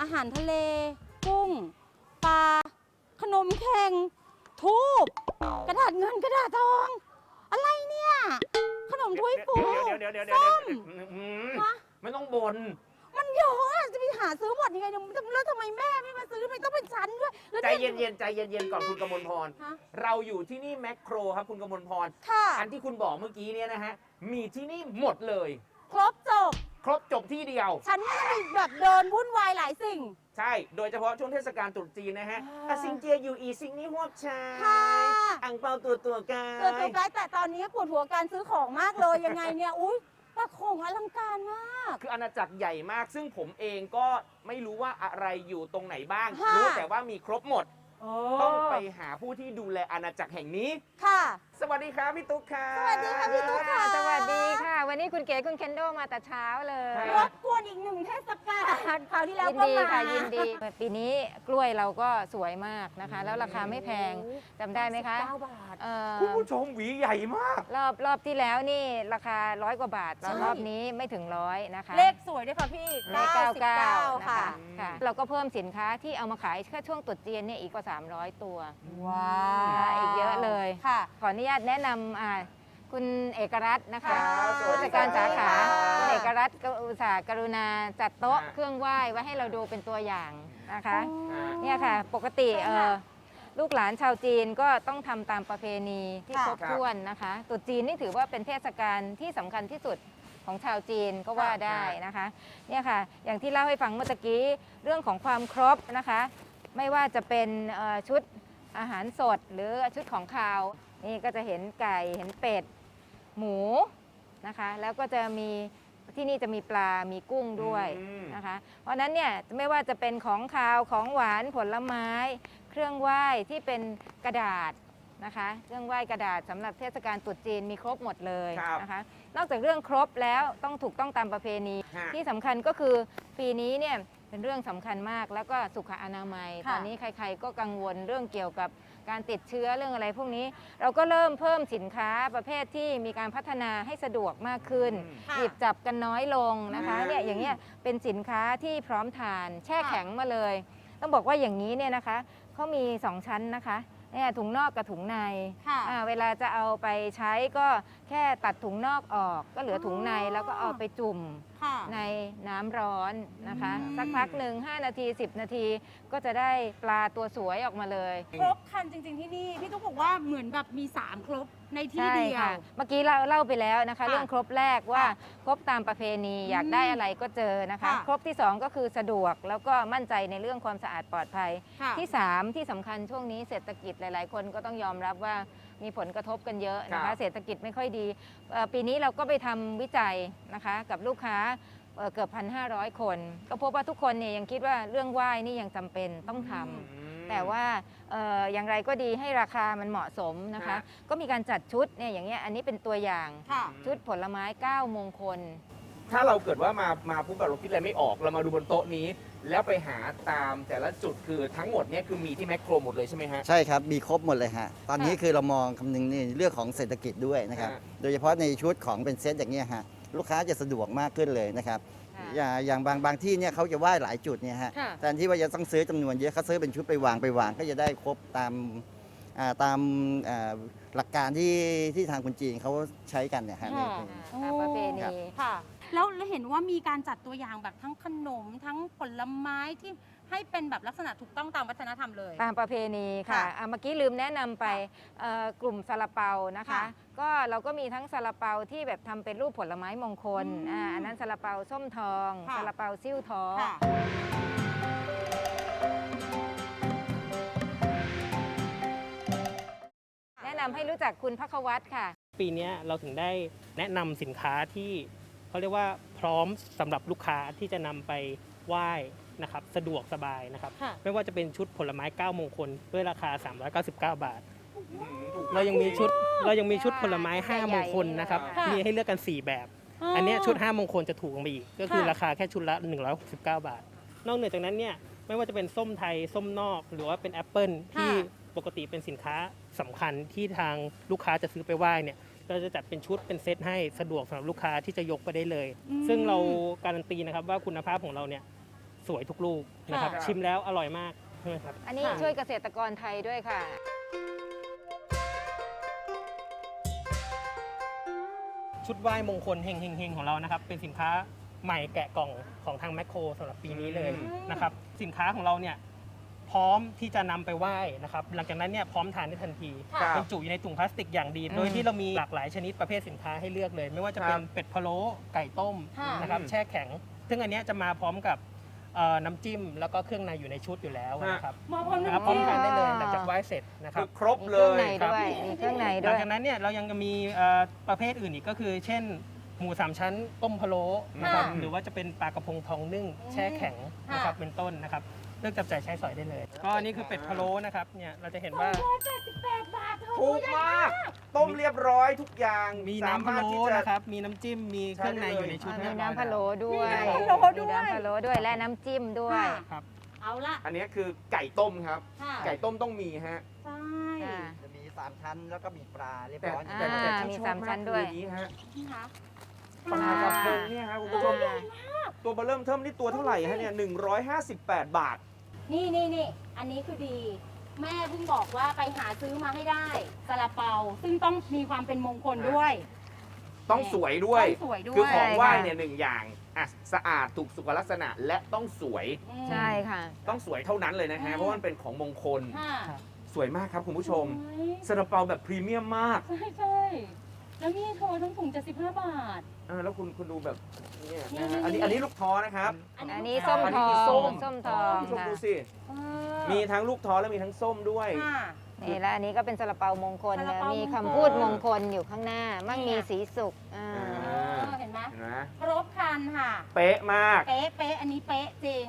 อาหารทะเล กุ้ง ปลา ขนมแข็ง ทูบกระดาษเงินกระดาษทอง อะไรเนี่ย ขนมถ้วยฟูเดี๋ยวเดี๋ยวเดี๋ยวเดี๋ยวส้มอืมฮะ ไม่ต้องบ่นมันเยอะอะจะไปหาซื้อหมดยังไงเนี่ยแล้วทำไมแม่ไม่มาซื้อทำไมต้องเป็นฉันด้วยแล้วใจเย็นๆใจเย็นๆก่อนคุณกมลพร ฮะเราอยู่ที่นี่แมคโครครับคุณกมลพร ค่ะ อันที่คุณบอกเมื่อกี้เนี่ยนะฮะ มีที่นี่หมดเลย ครบจบ ครบจบที่เดียว ฉันไม่ต้องไปแบบเดินวุ่นวายหลายสิ่ง ใช่ โดยเฉพาะช่วงเทศกาลตรุษจีนนะฮะอ่า อาซิงเจียอยู่อีซิงนี่ฮวบชายค่ะอังเปาตัวตัวกาเกิดตัวยกายแต่ตอนนี้ปวดหัวการซื้อของมากเลยยังไงเนี่ยอุ้ยแต่ของอลังการมาก คืออาณาจักรใหญ่มาก ซึ่งผมเองก็ไม่รู้ว่าอะไรอยู่ตรงไหนบ้าง ค่ะ รู้แต่ว่ามีครบหมด ต้องไปหาผู้ที่ดูแลอาณาจักรแห่งนี้ ค่ะ สวัสดีครับพี่ตุ๊กค่ะ สวัสดีค่ะพี่ตุ๊กค่ะ สวัสดีค่ะ วันนี้คุณเก๋คุณเคนโดมาแต่เช้าเลยครรับบกวนอีกหนึ่งเทศกาลคราวที่แล้วยินก็ดีมาค่ะยินดีปีนี้กล้วยเราก็สวยมากนะคะ แล้วราคาไม่แพงจำได้ไหมคะเก้าบาท เอ่อคุณผู้ชมหวีใหญ่มาก รอบรอบที่แล้วนี่ราคาร้อยกว่าบาทใช่ รอบนี้ไม่ถึงร้อยนะคะเลขสวยด้วยค่ะพี่เลขเก้าเก้า99นะค่ะคะค่ะ เราก็เพิ่มสินค้าที่เอามาขายแค่ช่วงตรุษจีนเนี่ยอีกกว่า 300 ตัว ว้าค่ะอีกเยอะเลย ค่ะ ขออนุญาตแนะนำอ่าคุณเอกรัตน์นะคะครับสวัผู้สดีจัดการสาขาค่ะคุณเอกรัตน์ก็อุตส่าห์กรุณาจัดโต๊ะค่ะเครื่องไหว้ไว้ให้เราดูเป็นตัวอย่างนะคะอ๋อเนี่ยค่ะปกติใช่เอ่ค่ะอลูกหลานชาวจีนก็ต้องทำตามประเพณีที่ค่ะครบถ้วนนะคะตรุษจีนนี่ถือว่าเป็นเทศกาลที่สำคัญที่สุดของชาวจีนก็ว่าได้นะคะเนี่ยค่ะอย่างที่เล่าให้ฟังเมื่อตะกี้เรื่องของความครบนะคะ ไม่ว่าจะเป็นเอ่อชุดอาหารสดหรือชุดของคาว นี่ก็จะเห็นไก่เห็นเป็ด หมูนะคะ แล้วก็จะมีที่นี่จะมีปลา มีกุ้งด้วยอืม นะคะ เพราะฉะนั้นเนี่ยไม่ว่าจะเป็นของคาวของหวานผลไม้ เครื่องไหว้ที่เป็นกระดาษนะคะ เครื่องไหว้กระดาษสำหรับเทศกาลตรุษจีนมีครบหมดเลยครับนะคะ นอกจากเรื่องครบแล้วต้องถูกต้องตามประเพณี ฮะ ที่สำคัญก็คือปีนี้เนี่ยเป็นเรื่องสำคัญมากแล้วก็สุขอนามัย ค่ะ ตอนนี้ใครๆก็กังวลเรื่องเกี่ยวกับ การติดเชื้อเรื่องอะไรพวกนี้ เราก็เริ่มเพิ่มสินค้าประเภทที่มีการพัฒนาให้สะดวกมากขึ้น ค่ะหยิบจับกันน้อยลงนะคะอืม เนี่ยอย่างเงี้ยเป็นสินค้าที่พร้อมทานแช่ค่ะแข็งมาเลย ต้องบอกว่าอย่างนี้เนี่ยนะคะเขามี 2 ชั้นนะคะ เนี่ยถุงนอกกับถุงในค่ะ อ่าเวลาจะเอาไปใช้ก็แค่ตัดถุงนอกออก ก็เหลือถุงในอ๋อ แล้วก็เอาไปจุ่มค่ะ ในน้ำร้อนนะคะ อืม สักพักหนึ่ง5นาที 10 นาทีก็จะได้ปลาตัวสวยออกมาเลย ครบครันจริง ๆที่นี่ พี่ตุ๊กบอกว่าเหมือนแบบมี 3 ครบ ในที่ใช่เดียว ค่ะเมื่อกี้เราเล่าไปแล้วนะคะ ค่ะเรื่องครบแรกว่าค่ะครบตามประเพณีอยากอืมได้อะไรก็เจอนะคะ ค่ะ ครบที่2ก็คือสะดวกแล้วก็มั่นใจในเรื่องความสะอาดปลอดภัย ค่ะ ที่3ที่สำคัญช่วงนี้เศรษฐกิจหลาย ๆ คนก็ต้องยอมรับว่ามีผลกระทบกันเยอะนะครัคะบ เศรษฐกิจไม่ค่อยดีเอ่อปีนี้เราก็ไปทำวิจัยนะคะกับลูกค้าเอ่อเกือบ 1,500 คน ก็พบว่าทุกคนเนี่ยยังคิดว่าเรื่องไหว้นี่ยังจำเป็นต้องทำ อืม แต่ว่าเอ่ออย่างไรก็ดีให้ราคามันเหมาะสมนะคะฮะก็มีการจัดชุดเนี่ยอย่างเงี้ยอันนี้เป็นตัวอย่างค่ะชุดผลไม้9มงคล ถ้าเราเกิดว่ามามาปุ๊บแบบเราคิดอะไรไม่ออกเรามาดูบนโต๊ะนี้ แล้วไปหาตามแต่ละจุดคือทั้งหมดเนี่ยคือมีที่แมคโครหมดเลยใช่ไหมฮะ ใช่ครับ มีครบหมดเลยฮะ ตอนนี้ค่ะคือเรามองคำนึงในเรื่องของเศรษฐกิจด้วยนะครับ ฮะ โดยเฉพาะในชุดของเป็นเซตอย่างเงี้ยฮะ ลูกค้าจะสะดวกมากขึ้นเลยนะครับ ค่ะ อย่างอย่างบางบางที่เนี่ยเขาจะไหว้หลายจุดเนี่ยฮะค่ะ แทนที่ว่าจะต้องซื้อจำนวนเยอะเขาซื้อเป็นชุดไปวางไปวางก็จะได้ครบตามอ่าตามอ่าหลักการที่ที่ทางคนจีนเขาใช้กันเนี่ยฮะค่ะ ในตามประเพณีค่ะ แล้วแล้วเห็นว่ามีการจัดตัวอย่างแบบทั้งขนมทั้งผลไม้ที่ ให้เป็นแบบลักษณะถูกต้องตามวัฒนธรรมเลย ตามประเพณีค่ะค่ะอะเมื่อกี้ลืมแนะนำไปเอ่อกลุ่มซาลาเปานะคะ ค่ะก็เราก็มีทั้งซาลาเปาที่แบบทำเป็นรูปผลไม้มงคลอืมอ่าอันนั้นซาลาเปาส้มทองค่ะ ซาลาเปาซิ่วทอง ค่ะ แนะนำให้รู้จักคุณพักวัตรค่ะ ปีเนี้ยเราถึงได้แนะนำสินค้าที่เขาเรียกว่าพร้อมสำหรับลูกค้าที่จะนำไปไหว้ นะครับสะดวกสบายนะครับ ค่ะ ไม่ว่าจะเป็นชุดผลไม้ 9 มงคล ด้วยราคา 399 บาทอืมถูกเรายังมีชุดเรายังมีชุดผลไม้ใหญ่ๆ5มงคลนะครับค่ะ มีให้เลือกกัน 4 แบบ อันเนี้ยชุด 5 มงคลจะถูกลงไปอีก ก็คือค่ะ ราคาแค่ชุดละ 169 บาท นอกเหนือจากนั้นเนี่ยไม่ว่าจะเป็นส้มไทย ส้มนอก หรือว่าเป็นแอปเปิลที่ปกติเป็นสินค้าสำคัญที่ทางลูกค้าจะซื้อไปไหว้เนี่ยเราจะจัดเป็นชุดเป็นเซตให้สะดวกสำหรับลูกค้าที่จะยกไปได้เลยอืมซึ่งเราการันตีนะครับว่าคุณภาพของเราเนี่ย สวยทุกลูกนะครับ ค่ะ ชิมแล้วอร่อยมากใช่ไหมครับ อันนี้ค่ะ ช่วยเกษตรกรไทยด้วยค่ะ ชุดไหว้มงคลเฮงเฮงเฮงของเรานะครับ เป็นสินค้าใหม่แกะกล่องของทางแมคโครสำหรับปีนี้เลยอืม นะครับ สินค้าของเราเนี่ยพร้อมที่จะนำไปไหว้นะครับ หลังจากนั้นเนี่ยพร้อมทานได้ทันทีครับบรรจุอยู่ในถุงพลาสติกอย่างดี อืมโดยที่เรามีหลากหลายชนิดประเภทสินค้าให้เลือกเลย ไม่ว่าจะเป็นครับ เป็ดพะโล้ไก่ต้มค่ะ นะครับ อืม แช่แข็ง ซึ่งอันเนี้ยจะมาพร้อมกับ เอ่อน้ำจิ้มแล้วก็เครื่องในอยู่ในชุดอยู่แล้วนะครับมาพร้อมนะครับน้ำพร้อมจิ้มทานได้เลยหลังจากไหว้เสร็จนะคคืรับ อครบมีเลเครื่องในยด้วยมีเครื่องในหด้ลังวย จากนั้นเนี่ยเรายังมีเอ่อประเภทอื่นอีกก็คือ เช่น หมูสามชั้นต้มพะโล้นะครับค่ะหรือว่าจะเป็นปลากระพงทองนึ่งแช่แข็งนะครับเป็นต้นนะครับ เลือกจับจ่ายใช้สอยได้เลย ก็อันนี้คือเป็ดพะโล้นะครับ เนี่ยเราจะเห็นว่า178บาทเธอถูกมาก ต้มเรียบร้อยทุกอย่างมีน้ำพะสามารถโล้ที่จะนะครับ มีน้ำจิ้ม มีเครื่องในอยู่ในชุดมีเรียบร้อยน้ำพะโล้ด้วย มีน้ำพะโล้ด้วย มีน้ำพะโล้ด้วย และน้ำจิ้มด้วยค่ะครับ เอาละอันนี้คือไก่ต้มครับ ค่ะไก่ต้มต้องมีฮะ ใช่ค่ะจะมี3ชั้นแล้วก็มีปลาเรียบแต่ร้อยอ่าแต่แต่ที่มีชอบสามชั้นด้วยคืออันี้ฮะนี่คะปลากระพงเนี่ยครับคุณผู้ชมอ่าตัวเบอร์เริ่มเทิมนี่ตัวเท่าไหร่ฮะเนี่ย158 บาท นี่นี่นี่อันนี้คือดี แม่เพิ่งบอกว่าไปหาซื้อมาให้ได้ซาลาเปา ซึ่งต้องมีความเป็นมงคลด้วย ต้องสวยด้วย ต้องสวยด้วย คือของไหว้ใช่ค่ะเนี่ยหนึ่งอย่างอะสะอาดถูกสุขลักษณะและต้องสวยอืมใช่ค่ะ ต้องสวยเท่านั้นเลยนะฮะอืมเพราะว่ามันเป็นของมงคล ค่ะสวยมากครับคุณผู้ชมสวยซาลาเปาแบบพรีเมียมมาก ใช่ใช่ แล้วนี่โทรทั้งถุง75บาทเออแล้วคุณคุณดูแบบเนี่ยนี่นะฮะอันนี้อันนี้ลูกท้อนะครับ อันนี้ส้มอันทนี้อคืงอส้มส้มทองคุณผู้ชมค่ะดูสิ เออมีทั้งลูกท้อและมีทั้งส้มด้วย ค่ะ นี่แล้วอันนี้ก็เป็นซาลาเปามงคลซาลานะเปามงคล มีคำพูดมงคลอยู่ข้างหน้า มั่งมีสีสุขอ่าอ่าเออเห็นไหมเห็นไหมครบครันค่ะ เป๊ะมาก เป๊ะเป๊ะอันนี้เป๊ะจริง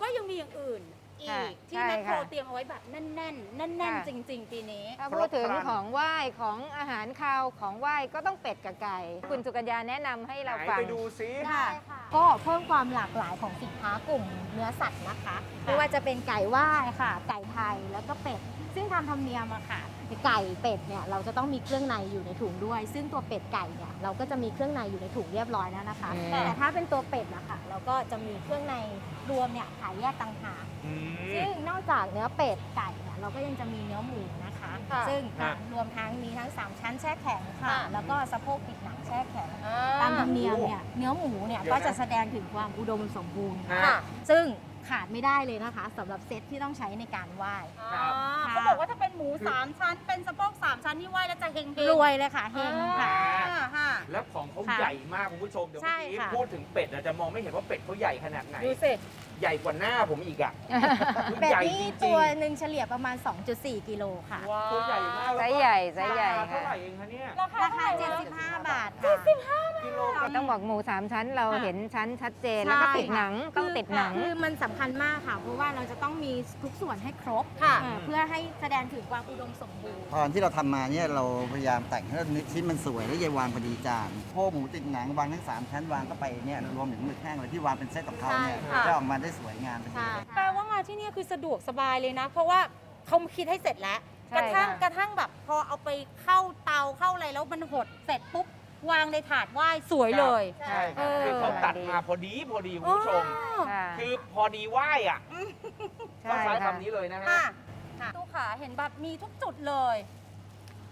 ก็ยังมีอย่างอื่น อีค่ะกที่ใช่แมคโครค่ะเตรียมเอาไว้แบบแน่นๆ แน่นค่ะๆจริง ๆ ปีนี้ ถ้าครบพูดถึงครันของไหว้ของอาหารคาวของไหว้ก็ต้องเป็ดกับไก่ คุณสุกัญญาแนะนำให้เราไหนฟัง ไปดูซิค่ะ ก็เพิ่มความหลากหลายของสินค้ากลุ่มเนื้อสัตว์นะคะ ไม่ว่าจะเป็นไก่ว่ายค่ะ ไก่ไทยแล้วก็เป็ด ซึ่งทำธรรมเนียมอะค่ะ ไก่เป็ดเนี่ยเราจะต้องมีเครื่องในอยู่ในถุงด้วย ซึ่งตัวเป็ดไก่เนี่ยเราก็จะมีเครื่องในอยู่ในถุงเรียบร้อยแล้วนะคะ อืม แต่ถ้าเป็นตัวเป็ดนะคะเราก็จะมีเครื่องในรวมเนี่ยขายแยกต่างหาก อืม ซึ่งนอกจากเนื้อเป็ดไก่เนี่ยเราก็ยังจะมีเนื้อหมูนะคะ ค่ะซึ่งฮะรวมทั้งมีทั้ง 3 ชั้นแช่แข็งค่ะ ค่ะ แล้วก็สะโพกติดหนังแช่แข็ง อ่ตามธรรมเนียมเนี่ยเนื้อหมูเนี่ยเดี๋ยวนะก็จะแสดงถึงความอุดมสมบูรณ์ ฮะค่ะซึ่ง ขาดไม่ได้เลยนะคะสำหรับเซตที่ต้องใช้ในการไหว้ ครับค่ะเขาบอกว่าถ้าเป็นหมูสามชั้น เป็นสะโพกสามชั้นที่ไหวแล้วจะเฮงๆรวยเลยค่ะเฮงค่ะ อ่าค่ะแล้วของเขาค่ะใหญ่มากคุณผู้ชม เดี๋ยวใช่เมื่อกี้ค่ะ พูดถึงเป็ดอาจจะมองไม่เห็นว่าเป็ดเขาใหญ่ขนาดไหน ดูสิใหญ่กว่าหน้าผมอีกอะคือเป็ดใหญ่นี่จริงตัวหนึ่งเฉลี่ยประมาณ 2.4 กิโลค่ะๆตัวใหญ่มากไซส์ใหญ่ไซส์ใหญ่ราคาค่ะเท่าไหร่เองคะเนี่ย ราคาราคาเท่ไหร่ะ75 บาทค่ะ กิโลกรัม ต้องบอกหมูสามชั้นเราค่ะเห็นชั้นชัดเจน แล้วก็ใช่ติดหนังค่ะต้องติดหนัง คือมันสำคัญมากค่ะ เพราะว่าเราจะต้องมีทุกส่วนให้ครบค่ะ เอ่อเพื่อให้แสดงถึงความอุดมสมบูรณ์ ตอนที่เราทำมาเนี่ยเราพยายามแต่งให้ชิ้นมันสวยและยายวางพอดีจานโพกหมูติดหนังวางทั้งสามชั้นวางเข้าไปเนี่ยรวมถึงหมึกแห้งเลยที่วางเป็นเซตของเขาเนี่ยใช่ค่ะ จะออกมาได้สวยงามเป็นค่ะ แปลว่ามาที่เนี่ยคือสะดวกสบายเลยนะ เพราะว่าเขาคิดให้เสร็จแล้ว ใช่กระทั่งค่ะ กระทั่งแบบพอเอาไปเข้าเตาเข้าอะไรแล้วมันหดเสร็จปุ๊บวางในถาดไหว้สวยเลย ใช่คเอรับอคือเขาตัดมาพอดีพอดีคุณผู้ชมค่ะคือพอดีไหวอะใช่ต้องใช้ค่ะคำนี้เลยนะฮะค่ะค่ะตู้ขาเห็นแบบมีทุกจุดเลย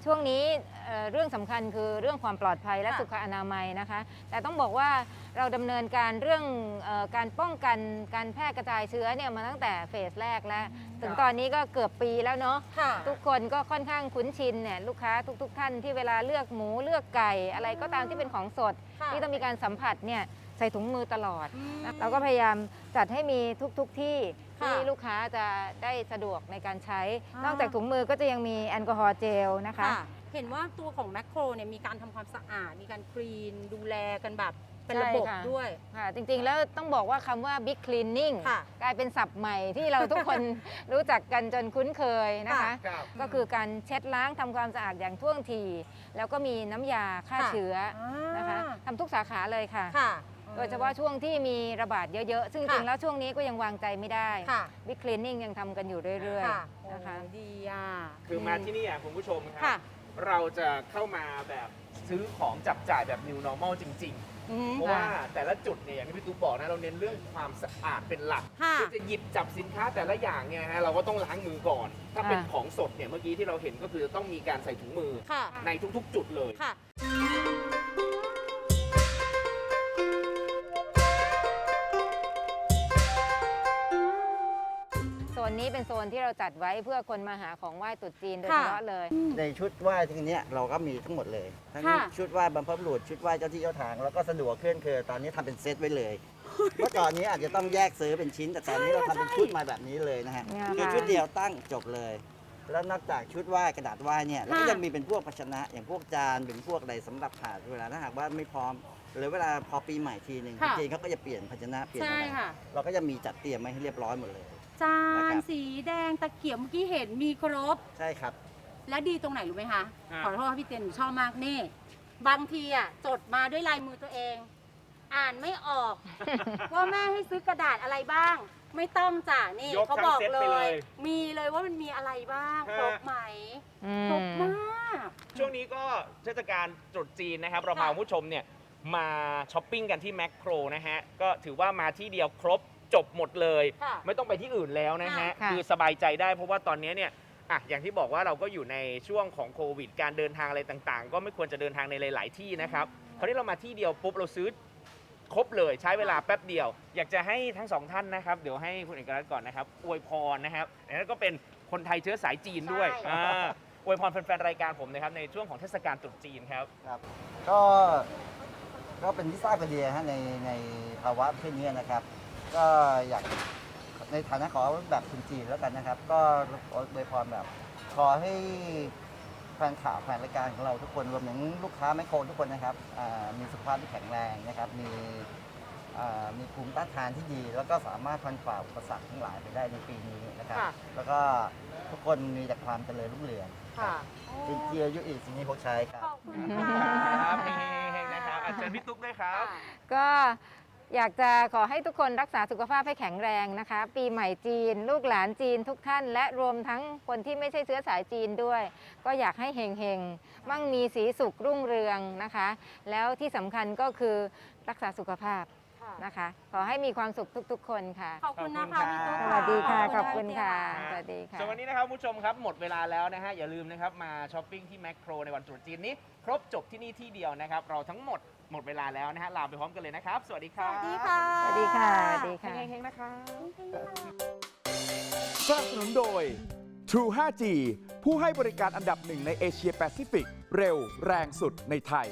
ช่วงนี้ เอ่อเรื่องสำคัญคือเรื่องความปลอดภัยและค่ะ สุขอนามัยนะคะ แต่ต้องบอกว่าเราดำเนินการเรื่องเออการป้องกันการแพร่กระจายเชื้อเนี่ยมาตั้งแต่เฟสแรกแล้ว ถึงตอนนี้ก็เกือบปีแล้วเนาะ ค่ะ ทุกคนก็ค่อนข้างคุ้นชินเนี่ยลูกค้าทุก ๆ ท่านที่เวลาเลือกหมูเลือกไก่ อะไรก็ตามที่เป็นของสด ค่ะ ที่ต้องมีการสัมผัสเนี่ยใส่ถุงมือตลอด อืม เราก็พยายามจัดให้มีทุกๆที่ค่ะที่ลูกค้าจะได้สะดวกในการใช้ อ่านอกจากถุงมือก็จะยังมีแอลกอฮอล์เจลนะคะ ค่ะ เห็นว่าตัวของแมคโครเนี่ยมีการทำความสะอาด มีการคลีนดูแลกันแบบเป็นระบบใช่ค่ะ ด้วย ค่ะจริงๆ แล้วต้องบอกว่าคำว่า big cleaning ค่ะ กลายเป็นศัพท์ใหม่ที่เราทุกคน รู้จักกันจนคุ้นเคยนะคะค่ะครับ ก็คือการเช็ดล้างทำความสะอาดอย่างท่วงที แล้วก็มีน้ำยาฆ่าค่ะ เชื้อนะคะทำทุกสาขาเลยค่ะ ค่ะ โดยเฉพาะช่วงที่มีระบาดเยอะ ๆ ซึ่งจค่ะ ริงๆแล้วช่วงนี้ก็ยังวางใจไม่ได้ ค่ะบิ๊กคลีนนิ่งยังทำกันอยู่เรื่อย ค่ะๆ นะคะ โอ้ดีอะ คือมาที่นี่อะคุณผู้ชมคค่ะรับ เราจะเข้ามาแบบสซื้อของจับจ่ายแบบ new normal จริง อืมๆเพราะว่าแต่ละจุดเนี่ยอย่างที่พี่ตุ๊กบอกนะเราเน้นเรื่องความสะอาดเป็นหลักค่ะที่จะหยิบจับสินค้าแต่ละอย่างเนี่ยฮะเราก็ต้องล้างมือก่อน ถ้าเป็นค่ะ ของสดเนี่ยเมื่อกี้ที่เราเห็นก็คือจะต้องมีการใส่ถุงมือ ค่ะ ในทุกๆ จุดเลย ค่ะ นนี้เป็นโซนที่เราจัดไว้เพื่อคนมาหาของไหว้ตรุษจีนโดยค่ะเฉพาะเลย ในชุดไหว้ทั้งเนี้ยเราก็มีทั้งหมดเลย ทั้งค่ะ ชุดไหว้บรรพบุรุษชุดไหว้เจ้าที่เจ้าทางแล้วก็สะดวกขึ้นคือตอนนี้ทำเป็นเซตไว้เลย เมื่อก่อนนี้อาจจะต้องแยกซื้อเป็นชิ้น แต่ตอนนี้เราทำเป็นชุดมาแบบนี้เลยนะฮะเนี่ยคือค่ะชุดเดียวตั้งจบเลย แล้วนอกจากชุดไหว้กระดาษไหว้เนี่ยแล้วก็ค่ะยังมีเป็นพวกภาชนะอย่างพวกจานเป็นพวกอะไรสำหรับถาดเวลาถ้าหากว่าไม่พร้อม หรือเวลาพอปีใหม่ทีหนึ่งค่ะจริงๆเขาก็จะเปลี่ยนภาชนะเปลี่ยนใช่อะไรค่ะ เราก็จะมีจัดเตรียมไว้ให้เรียบร้อยหมดเลย จานะนครับ สีแดงตะเกียบเมื่อกี้เห็นมีครบ ใช่ครับ และดีตรงไหนรู้ไหมคะ อ่า ขอโทษค่ะพี่เตียนหนูชอบมากนี่ บางทีอะจดมาด้วยลายมือตัวเอง อ่านไม่ออก ว่าแม่ให้ซื้อกระดาษอะไรบ้าง ไม่ต้องจ้ะนี่ยกเขาทั้งบอกเซ็ตเลไปเลย ย มีเลยว่ามันมีอะไรบ้างฮะครบไหมอืครบมมาก ช่วงนี้ก็เทศกาลตรุษจีนนะครับ เราพาค่ะคุณผู้ชมเนี่ย มาช้อปปิ้งกันที่แมคโครนะฮะ ก็ถือว่ามาที่เดียวครบจบหมดเลย ค่ะ ไม่ต้องไปที่อื่นแล้วนะฮะ ค่ะ คือสบายใจได้เพราะว่าตอนนี้เนี่ยอะอย่างที่บอกว่าเราก็อยู่ในช่วงของโควิด การเดินทางอะไรต่างๆ ก็ไม่ควรจะเดินทางในหลาย ๆ ที่นะครับคราวนี้เรามาที่เดียวปุ๊บเราซื้อครบเลยใช้เวลาแป๊บเดียว อยากจะให้ทั้งสองท่านนะครับ เดี๋ยวให้คุณเอกรัตน์ก่อนนะครับอวยพรนะครับแล้วก็เป็นคนไทยเชื้อสายจีนด้วยใช่ อ่าอวยพรแฟนๆรายการผมนะครับในช่วงของเทศกาลตรุษจีนครับ ครับก็ ก็เป็นที่ทราบกันดีนะฮะในในภาวะเช่นนี้นะครับ ก็อยากในฐานะขอแบบคนจีนแล้วกันนะครับ ก็โดยพรแบบ ขอให้แฟนข่าวแฟนรายการของเราทุกคนรวมถึงลูกค้าแมคโครทุกคนนะครับอ่ามีสุขภาพที่แข็งแรงนะครับ มีอ่ามีภูมิต้านทานที่ดี แล้วก็สามารถฟันฝ่าอุปสรรคทั้งหลายไปได้ในปีนี้นะครับ ค่ะ แล้วก็ทุกคนมีแต่ความเจริญรุ่งเรืองค่ะ เป็นเกียร์ยุอีสิ่งนี้พกใช้ครับ ขอบคุณคค่ะรับเฮงๆนะครับอาจ ชิญพี่ตุ๊กด้วยครับ ก็อยากจะขอให้ทุกคนรักษาสุขภาพให้แข็งแรงนะคะ ปีใหม่จีน ลูกหลานจีนทุกท่าน และรวมทั้งคนที่ไม่ใช่เชื้อสายจีนด้วย ก็อยากให้เฮงๆ มั่งมีสีสุขรุ่งเรืองนะคะ แล้วที่สำคัญก็คือรักษาสุขภาพ นะคะ ขอให้มีความสุขทุก ๆ คนค่ะ ขอบคุณนะคะพี่ตุ๊กสวัสดีค่ะขขออบบคุคุณณค่ะค่ะ สวัสดีค่ะ ส่วนวันนี้นะครับคุณผู้ชมครับหมดเวลาแล้วนะฮะ อย่าลืมนะครับมาช้อปปิ้งที่แมคโครในวันตรุษจีนนี้ ครบจบที่นี่ที่เดียวนะครับ เราทั้งหมดหมดเวลาแล้วนะฮะลาไปพร้อมกันเลยนะครับ สวัสดีคสรับวัสดีค่ะ สวัสดีค่ะ สวัสดีค่ะเฮงๆนะครับสนับสนุนโดย True 5G ผู้ให้บริการอันดับหนึ่งในเอเชียแปซิฟิก เร็ว แรงสุดในไทย